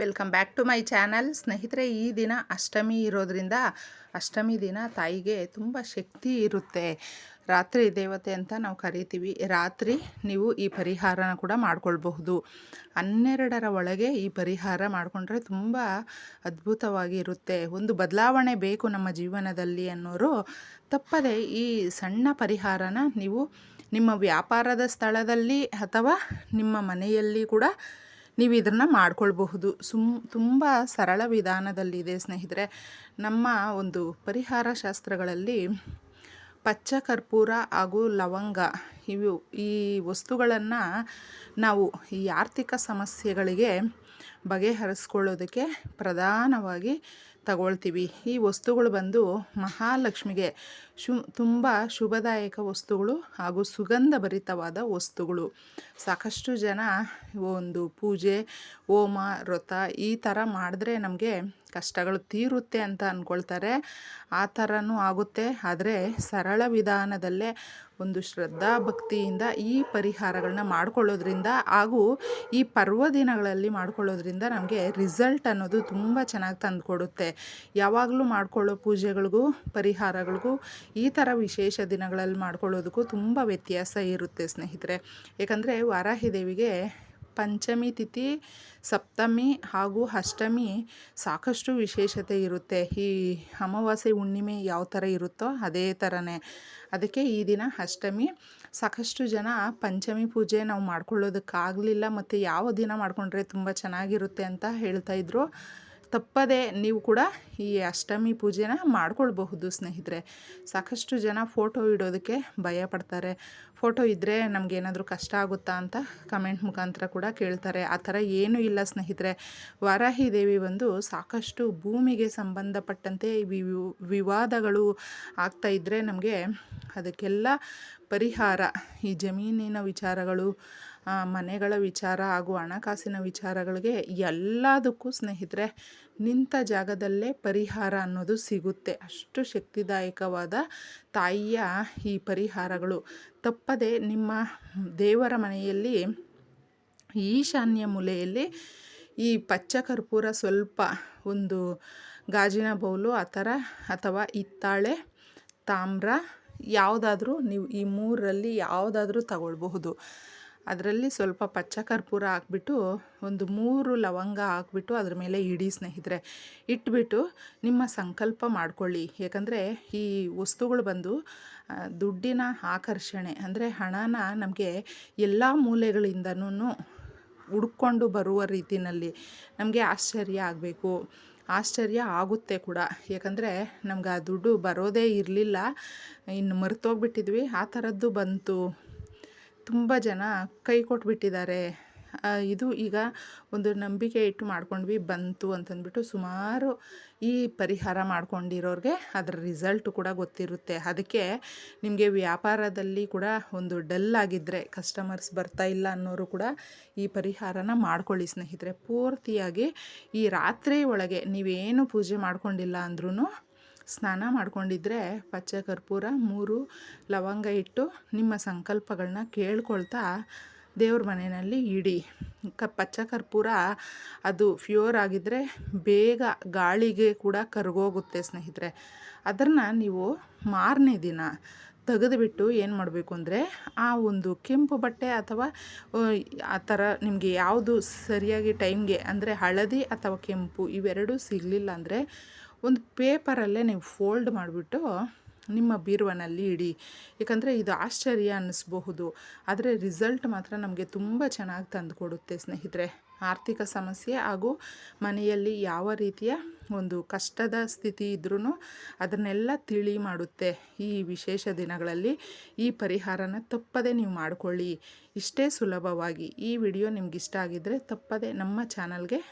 Welcome back to my channel. ಸ್ನೇಹಿತರೆ, ಈ ದಿನ ಅಷ್ಟಮಿ ಇರೋದ್ರಿಂದ ಅಷ್ಟಮಿ ದಿನ ತಾಯಿಗೆ ತುಂಬ ಶಕ್ತಿ ಇರುತ್ತೆ. ರಾತ್ರಿ ದೇವತೆ ಅಂತ ನಾವು ಕರಿತೀವಿ. ರಾತ್ರಿ ನೀವು ಈ ಪರಿಹಾರನ ಕೂಡ ಮಾಡ್ಕೊಳ್ಬಹುದು. ಹನ್ನೆರಡರ ಒಳಗೆ ಈ ಪರಿಹಾರ ಮಾಡಿಕೊಂಡ್ರೆ ತುಂಬ ಅದ್ಭುತವಾಗಿ ಇರುತ್ತೆ. ಒಂದು ಬದಲಾವಣೆ ಬೇಕು ನಮ್ಮ ಜೀವನದಲ್ಲಿ ಅನ್ನೋರು ತಪ್ಪದೆ ಈ ಸಣ್ಣ ಪರಿಹಾರನ ನೀವು ನಿಮ್ಮ ವ್ಯಾಪಾರದ ಸ್ಥಳದಲ್ಲಿ ಅಥವಾ ನಿಮ್ಮ ಮನೆಯಲ್ಲಿ ಕೂಡ ನೀವು ಇದನ್ನು ಮಾಡ್ಕೊಳ್ಬಹುದು. ಸುಮ್, ತುಂಬ ಸರಳ ವಿಧಾನದಲ್ಲಿದೆ ಸ್ನೇಹಿತರೆ. ನಮ್ಮ ಒಂದು ಪರಿಹಾರ ಶಾಸ್ತ್ರಗಳಲ್ಲಿ ಪಚ್ಚ ಕರ್ಪೂರ ಹಾಗೂ ಲವಂಗ ಇವು ಈ ವಸ್ತುಗಳನ್ನು ನಾವು ಈ ಆರ್ಥಿಕ ಸಮಸ್ಯೆಗಳಿಗೆ ಬಗೆಹರಿಸ್ಕೊಳ್ಳೋದಕ್ಕೆ ಪ್ರಧಾನವಾಗಿ ತಗೊಳ್ತೀವಿ. ಈ ವಸ್ತುಗಳು ಬಂದು ಮಹಾಲಕ್ಷ್ಮಿಗೆ ಶು, ತುಂಬ ಶುಭದಾಯಕ ವಸ್ತುಗಳು ಹಾಗೂ ಸುಗಂಧ ಭರಿತವಾದ ವಸ್ತುಗಳು. ಸಾಕಷ್ಟು ಜನ ಒಂದು ಪೂಜೆ, ಹೋಮ, ವ್ರತ ಈ ಥರ ಮಾಡಿದ್ರೆ ನಮಗೆ ಕಷ್ಟಗಳು ತೀರುತ್ತೆ ಅಂತ ಅಂದ್ಕೊಳ್ತಾರೆ ಆ ಥರನೂ ಆಗುತ್ತೆ. ಆದರೆ ಸರಳ ವಿಧಾನದಲ್ಲೇ ಒಂದು ಶ್ರದ್ಧಾ ಭಕ್ತಿಯಿಂದ ಈ ಪರಿಹಾರಗಳನ್ನ ಮಾಡ್ಕೊಳ್ಳೋದ್ರಿಂದ ಹಾಗೂ ಈ ಪರ್ವ ದಿನಗಳಲ್ಲಿ ಮಾಡ್ಕೊಳ್ಳೋದ್ರಿಂದ ನಮಗೆ ರಿಸಲ್ಟ್ ಅನ್ನೋದು ತುಂಬ ಚೆನ್ನಾಗಿ ತಂದುಕೊಡುತ್ತೆ. ಯಾವಾಗಲೂ ಮಾಡ್ಕೊಳ್ಳೋ ಪೂಜೆಗಳಿಗೂ, ಪರಿಹಾರಗಳಿಗೂ, ಈ ಥರ ವಿಶೇಷ ದಿನಗಳಲ್ಲಿ ಮಾಡ್ಕೊಳ್ಳೋದಕ್ಕೂ ತುಂಬ ವ್ಯತ್ಯಾಸ ಇರುತ್ತೆ ಸ್ನೇಹಿತರೆ. ಏಕೆಂದರೆ ವಾರಾಹಿ ದೇವಿಗೆ ಪಂಚಮಿ ತಿಥಿ, ಸಪ್ತಮಿ ಹಾಗೂ ಅಷ್ಟಮಿ ಸಾಕಷ್ಟು ವಿಶೇಷತೆ ಇರುತ್ತೆ. ಈ ಅಮಾವಾಸ್ಯೆ, ಹುಣ್ಣಿಮೆ ಯಾವ ಥರ ಇರುತ್ತೋ ಅದೇ ಥರನೇ. ಅದಕ್ಕೆ ಈ ದಿನ ಅಷ್ಟಮಿ. ಸಾಕಷ್ಟು ಜನ ಪಂಚಮಿ ಪೂಜೆ ನಾವು ಮಾಡ್ಕೊಳ್ಳೋದಕ್ಕಾಗಲಿಲ್ಲ, ಮತ್ತು ಯಾವ ದಿನ ಮಾಡಿಕೊಂಡ್ರೆ ತುಂಬ ಚೆನ್ನಾಗಿರುತ್ತೆ ಅಂತ ಹೇಳ್ತಾಯಿದ್ರು ತಪ್ಪದೆ ನೀವು ಕೂಡ ಈ ಅಷ್ಟಮಿ ಪೂಜೆನ ಮಾಡ್ಕೊಳ್ಬಹುದು ಸ್ನೇಹಿತರೆ. ಸಾಕಷ್ಟು ಜನ ಫೋಟೋ ಇಡೋದಕ್ಕೆ ಭಯ ಪಡ್ತಾರೆ. ಫೋಟೋ ಇದ್ದರೆ ನಮಗೇನಾದರೂ ಕಷ್ಟ ಆಗುತ್ತಾ ಅಂತ ಕಮೆಂಟ್ ಮುಖಾಂತರ ಕೂಡ ಕೇಳ್ತಾರೆ. ಆ ಥರ ಏನೂ ಇಲ್ಲ ಸ್ನೇಹಿತರೆ. ವಾರಾಹಿ ದೇವಿ ಬಂದು ಸಾಕಷ್ಟು ಭೂಮಿಗೆ ಸಂಬಂಧಪಟ್ಟಂತೆ ವಿವಾದಗಳು ಆಗ್ತಾ ಇದ್ದರೆ ನಮಗೆ ಅದಕ್ಕೆಲ್ಲ ಪರಿಹಾರ, ಈ ಜಮೀನಿನ ವಿಚಾರಗಳು ಮನೆಗಳ ವಿಚಾರ ಹಾಗೂ ಹಣಕಾಸಿನ ವಿಚಾರಗಳಿಗೆ ಎಲ್ಲದಕ್ಕೂ ಸ್ನೇಹಿತರೆ, ನಿಂತ ಜಾಗದಲ್ಲೇ ಪರಿಹಾರ ಅನ್ನೋದು ಸಿಗುತ್ತೆ. ಅಷ್ಟು ಶಕ್ತಿದಾಯಕವಾದ ತಾಯಿಯ ಈ ಪರಿಹಾರಗಳು. ತಪ್ಪದೆ ನಿಮ್ಮ ದೇವರ ಮನೆಯಲ್ಲಿ ಈಶಾನ್ಯ ಮೂಲೆಯಲ್ಲಿ ಈ ಪಚ್ಚ ಕರ್ಪೂರ ಸ್ವಲ್ಪ ಒಂದು ಗಾಜಿನ ಬೌಲು, ಆ ಥರ ಅಥವಾ ಹಿತ್ತಾಳೆ, ತಾಮ್ರ, ಯಾವುದಾದ್ರೂ ನೀವು ಈ ಮೂರರಲ್ಲಿ ಯಾವುದಾದ್ರೂ ತಗೊಳ್ಬಹುದು. ಅದರಲ್ಲಿ ಸ್ವಲ್ಪ ಪಚ್ಚ ಕರ್ಪೂರ ಹಾಕ್ಬಿಟ್ಟು ಒಂದು ಮೂರು ಲವಂಗ ಹಾಕ್ಬಿಟ್ಟು ಅದ್ರ ಮೇಲೆ ಇಡಿ ಸ್ನೇಹಿತರೆ. ಇಟ್ಬಿಟ್ಟು ನಿಮ್ಮ ಸಂಕಲ್ಪ ಮಾಡ್ಕೊಳ್ಳಿ. ಯಾಕಂದರೆ ಈ ವಸ್ತುಗಳು ಬಂದು ದುಡ್ಡಿನ ಆಕರ್ಷಣೆ, ಅಂದರೆ ಹಣನ ನಮಗೆ ಎಲ್ಲ ಮೂಲೆಗಳಿಂದನೂ ಹುಡ್ಕೊಂಡು ಬರುವ ರೀತಿಯಲ್ಲಿ ನಮಗೆ ಆಶ್ಚರ್ಯ ಆಗಬೇಕು. ಆಶ್ಚರ್ಯ ಆಗುತ್ತೆ ಕೂಡ. ಯಾಕಂದರೆ ನಮ್ಗೆ ಆ ದುಡ್ಡು ಬರೋದೇ ಇರಲಿಲ್ಲ. ಇನ್ನು ಮರೆತೋಗ್ಬಿಟ್ಟಿದ್ವಿ ಆ ಥರದ್ದು ಬಂತು. ತುಂಬ ಜನ ಕೈ ಕೊಟ್ಬಿಟ್ಟಿದ್ದಾರೆ. ಇದು ಈಗ ಒಂದು ನಂಬಿಕೆ ಇಟ್ಟು ಮಾಡ್ಕೊಂಡ್ವಿ, ಬಂತು ಅಂತಂದ್ಬಿಟ್ಟು ಸುಮಾರು ಈ ಪರಿಹಾರ ಮಾಡ್ಕೊಂಡಿರೋರಿಗೆ ಅದರ ರಿಸಲ್ಟು ಕೂಡ ಗೊತ್ತಿರುತ್ತೆ. ಅದಕ್ಕೆ ನಿಮಗೆ ವ್ಯಾಪಾರದಲ್ಲಿ ಕೂಡ ಒಂದು ಡಲ್ ಆಗಿದ್ದರೆ ಕಸ್ಟಮರ್ಸ್ ಬರ್ತಾ ಇಲ್ಲ ಅನ್ನೋರು ಕೂಡ ಈ ಪರಿಹಾರನ ಮಾಡ್ಕೊಳ್ಳಿ ಸ್ನೇಹಿತರೆ. ಪೂರ್ತಿಯಾಗಿ ಈ ರಾತ್ರಿ ಒಳಗೆ ನೀವೇನು ಪೂಜೆ ಮಾಡ್ಕೊಂಡಿಲ್ಲ ಅಂದ್ರೂ ಸ್ನಾನ ಮಾಡ್ಕೊಂಡಿದ್ರೆ ಪಚ್ಚ ಕರ್ಪೂರ, ಮೂರು ಲವಂಗ ಇಟ್ಟು ನಿಮ್ಮ ಸಂಕಲ್ಪಗಳನ್ನ ಕೇಳ್ಕೊಳ್ತಾ ದೇವ್ರ ಮನೆಯಲ್ಲಿ ಇಡಿ. ಕ, ಪಚ್ಚ ಕರ್ಪೂರ ಅದು ಫ್ಯೂರ್ ಆಗಿದ್ದರೆ ಬೇಗ ಗಾಳಿಗೆ ಕೂಡ ಕರಗೋಗುತ್ತೆ ಸ್ನೇಹಿತರೆ. ಅದನ್ನು ನೀವು ಮಾರನೇ ದಿನ ತೆಗೆದುಬಿಟ್ಟು ಏನು ಮಾಡಬೇಕು ಅಂದರೆ ಆ ಒಂದು ಕೆಂಪು ಬಟ್ಟೆ ಅಥವಾ ಆ ಥರ ನಿಮಗೆ ಯಾವುದು ಸರಿಯಾಗಿ ಟೈಮ್ಗೆ ಅಂದರೆ ಹಳದಿ ಅಥವಾ ಕೆಂಪು ಇವೆರಡೂ ಸಿಗಲಿಲ್ಲ ಅಂದರೆ ಒಂದು ಪೇಪರಲ್ಲೇ ನೀವು ಫೋಲ್ಡ್ ಮಾಡಿಬಿಟ್ಟು ನಿಮ್ಮ ಬೀರುವನಲ್ಲಿ ಇಡಿ. ಯಾಕಂದರೆ ಇದು ಆಶ್ಚರ್ಯ ಅನ್ನಿಸ್ಬಹುದು. ಆದರೆ ರಿಸಲ್ಟ್ ಮಾತ್ರ ನಮಗೆ ತುಂಬ ಚೆನ್ನಾಗಿ ತಂದು ಕೊಡುತ್ತೆ ಸ್ನೇಹಿತರೆ. ಆರ್ಥಿಕ ಸಮಸ್ಯೆ ಹಾಗೂ ಮನೆಯಲ್ಲಿ ಯಾವ ರೀತಿಯ ಒಂದು ಕಷ್ಟದ ಸ್ಥಿತಿ ಇದ್ರೂ ಅದನ್ನೆಲ್ಲ ತಿಳಿ ಮಾಡುತ್ತೆ. ಈ ವಿಶೇಷ ದಿನಗಳಲ್ಲಿ ಈ ಪರಿಹಾರನ ತಪ್ಪದೆ ನೀವು ಮಾಡಿಕೊಳ್ಳಿ. ಇಷ್ಟೇ ಸುಲಭವಾಗಿ ಈ ವಿಡಿಯೋ ನಿಮ್ಗೆ ಇಷ್ಟ ಆಗಿದ್ದರೆ ತಪ್ಪದೆ ನಮ್ಮ ಚಾನಲ್ಗೆ